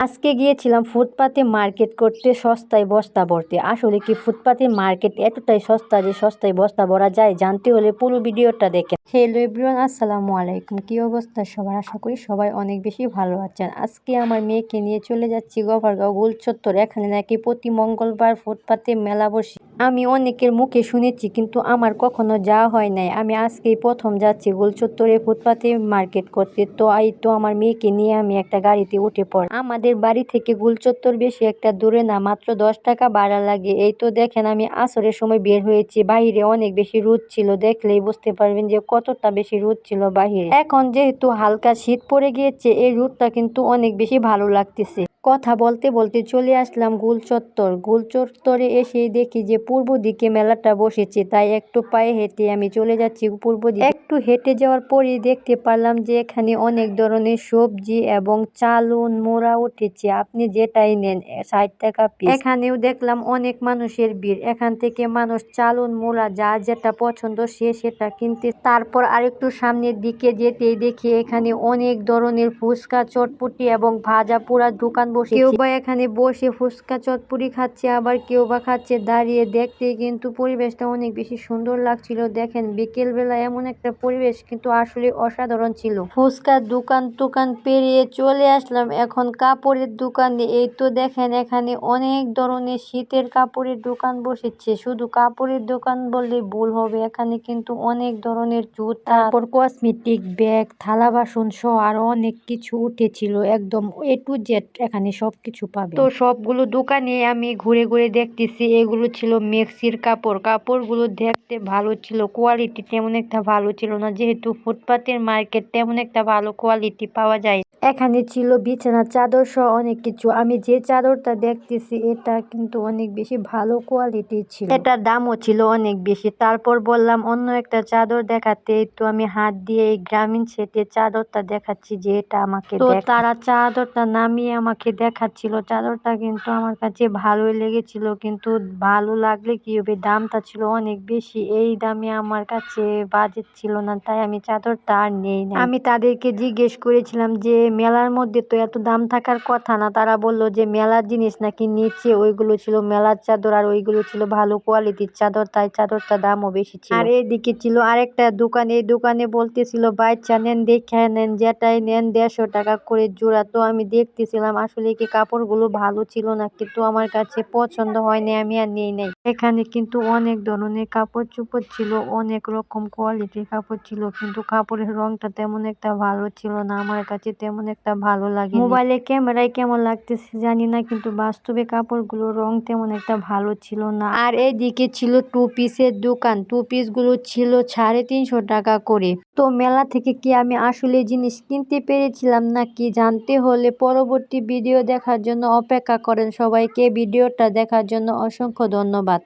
আজকে গিয়েছিলাম ফুটপাতে মার্কেট করতে সস্তায় বস্তা ভরতে। আসলে কি ফুটপাতে মার্কেট এতটাই সস্তা যে সস্তায় বস্তা ভরা যায়? জানতে হলে পুরো ভিডিওটা দেখেন হ্যালো এভরিওয়ান আসসালামু আলাইকুম। কি অবস্থা সবার? আশা করি সবাই অনেক বেশি ভালো আছেন। আজকে আমার মেয়েকে নিয়ে চলে যাচ্ছি গফরগাঁও গোল চত্বর এখানে নাকি প্রতি মঙ্গলবার ফুটপাতে মেলা বসে। আমি অনেকের মুখে শুনেছি, কিন্তু আমার কখনো যাওয়া হয় নাই। আমি আজকেই প্রথম যাচ্ছি গোল চত্বরে ফুটপাতে মার্কেট করতে। তো এই তো আমার মেয়েকে নিয়ে আমি একটা গাড়িতে উঠে পড়। আমাদের বাড়ি থেকে গোল চত্বর বেশি একটা দূরে না, মাত্র দশ টাকা ভাড়া লাগে। এই তো দেখেন, আমি আসরের সময় বের হয়েছি। বাহিরে অনেক বেশি রোদ ছিল, দেখলেই বুঝতে পারবেন যে কতটা বেশি রোদ ছিল বাহিরে এখন যেহেতু হালকা শীত পড়ে গিয়েছে, এই রোদটা কিন্তু অনেক বেশি ভালো লাগতেছে। কথা বলতে বলতে চলে আসলাম গোল চত্বর গোল চত্বরে এসে দেখি যে পূর্ব দিকে মেলাটা বসেছে, তাই একটু পায়ে হেঁটে আমি চলে যাচ্ছি পূর্ব দিকে। একটু হেঁটে যাওয়ার পরেই দেখতে পারলাম যে এখানে অনেক ধরনের সবজি এবং চালুন, মোড়া উঠেছে। আপনি যেটাই নেন, ষাট টাকা পিস এখানেও দেখলাম অনেক মানুষের ভিড়। এখান থেকে মানুষ চালুন, মোড়া, যা যেটা পছন্দ সে সেটা কিনতে। তারপর আরেকটু সামনের দিকে যেতেই দেখি এখানে অনেক ধরনের ফুচকা, চটপটি এবং ভাজা পোড়া দোকান বসে কেউ বা এখানে বসে ফুচকা চটপুরি খাচ্ছে আবার কেউ বা খাচ্ছে। দাঁড়িয়ে দেখতে কিন্তু পরিবেশটা অনেক বেশি সুন্দর লাগছিল। দেখেন বিকেল বেলা এমন একটা পরিবেশ কিন্তু আসলে অসাধারণ ছিল। ফুচকার দোকান টোকান পেরিয়ে চলে আসলাম। এখন কাপড়ের দোকানে এই তো দেখেন এখানে অনেক ধরনের শীতের কাপড়ের দোকান বসেছে। শুধু কাপড়ের দোকান বললে ভুল হবে। এখানে কিন্তু অনেক ধরনের জুতা তারপর কসমেটিক ব্যাগ থালা বাসন সহ আরও অনেক কিছু উঠেছিল। একদম এ টু জেড এখানে। সবকিছু পাবে তো সবগুলো দোকানে আমি ঘুরে ঘুরে দেখতেছি, এগুলো ছিল মেক্সির কাপড়। কাপড়গুলো দেখতে ভালো ছিল কোয়ালিটি তেমন একটা ভালো ছিল না, যেহেতু ফুটপাতের মার্কেট তেমন একটা ভালো কোয়ালিটি পাওয়া যায় এখানে ছিল বিছানার চাদর সহ অনেক কিছু। আমি যে চাদরটা দেখতেছি এটা কিন্তু অনেক বেশি ভালো কোয়ালিটির ছিল। এটার দামও ছিল অনেক বেশি। তারপর বললাম অন্য একটা চাদর দেখাতে। তো আমি হাত দিয়ে এই গ্রামীণ সেটের চাদরটা দেখাচ্ছি যে এটা আমাকে তো তারা চাদরটা নামিয়ে আমাকে দেখাচ্ছিল। চাদরটা কিন্তু আমার কাছে ভালোই লেগেছিল কিন্তু ভালো লাগলে কি হবে? দামটা ছিল অনেক বেশি। এই দামে আমার কাছে বাজেট ছিল না তাই আমি চাদরটা আর নেই না আমি তাদেরকে জিজ্ঞেস করেছিলাম যে মেলার মধ্যে তো এত দাম থাকার কথা না, তারা বলল যে মেলার জিনিস নাকি নিচে ওইগুলো ছিল, মেলার চাদর আর ওইগুলো ছিল ভালো কোয়ালিটির চাদর, তাই চাদরটা দামও বেশি ছিল। আর এইদিকে ছিল আরেকটা দোকান, এই দোকানে বলতেছিল বাচ্চা নেন, দেখে নেন, যেটাই নেন, দেড়শো টাকা করে জোড়া। তো আমি দেখতেছিলাম, আসলে কি কাপড়গুলো ভালো ছিল না, কিন্তু আমার কাছে পছন্দ হয়নি, আমি আর নিই নাই। এখানে কিন্তু অনেক ধরনের কাপড় চোপড় ছিল, অনেক রকম কোয়ালিটির কাপড় ছিল, কিন্তু কাপড়ের রংটা তেমন একটা ভালো ছিল না, আমার কাছে তেমন একটা ভালো লাগে মোবাইলে ক্যামেরায় কেমন লাগতেছে জানি না কিন্তু বাস্তবে কাপড়গুলো রং তেমন একটা ভালো ছিল না। আর এইদিকে ছিল টু পিসের দোকান। টু পিসগুলো ছিল সাড়ে তিনশো টাকা করে। তো মেলা থেকে কি আমি আসলে জিনিস কিনতে পেরেছিলাম নাকি? জানতে হলে পরবর্তী ভিডিও দেখার জন্য অপেক্ষা করেন সবাইকে। ভিডিওটা দেখার জন্য অসংখ্য ধন্যবাদ।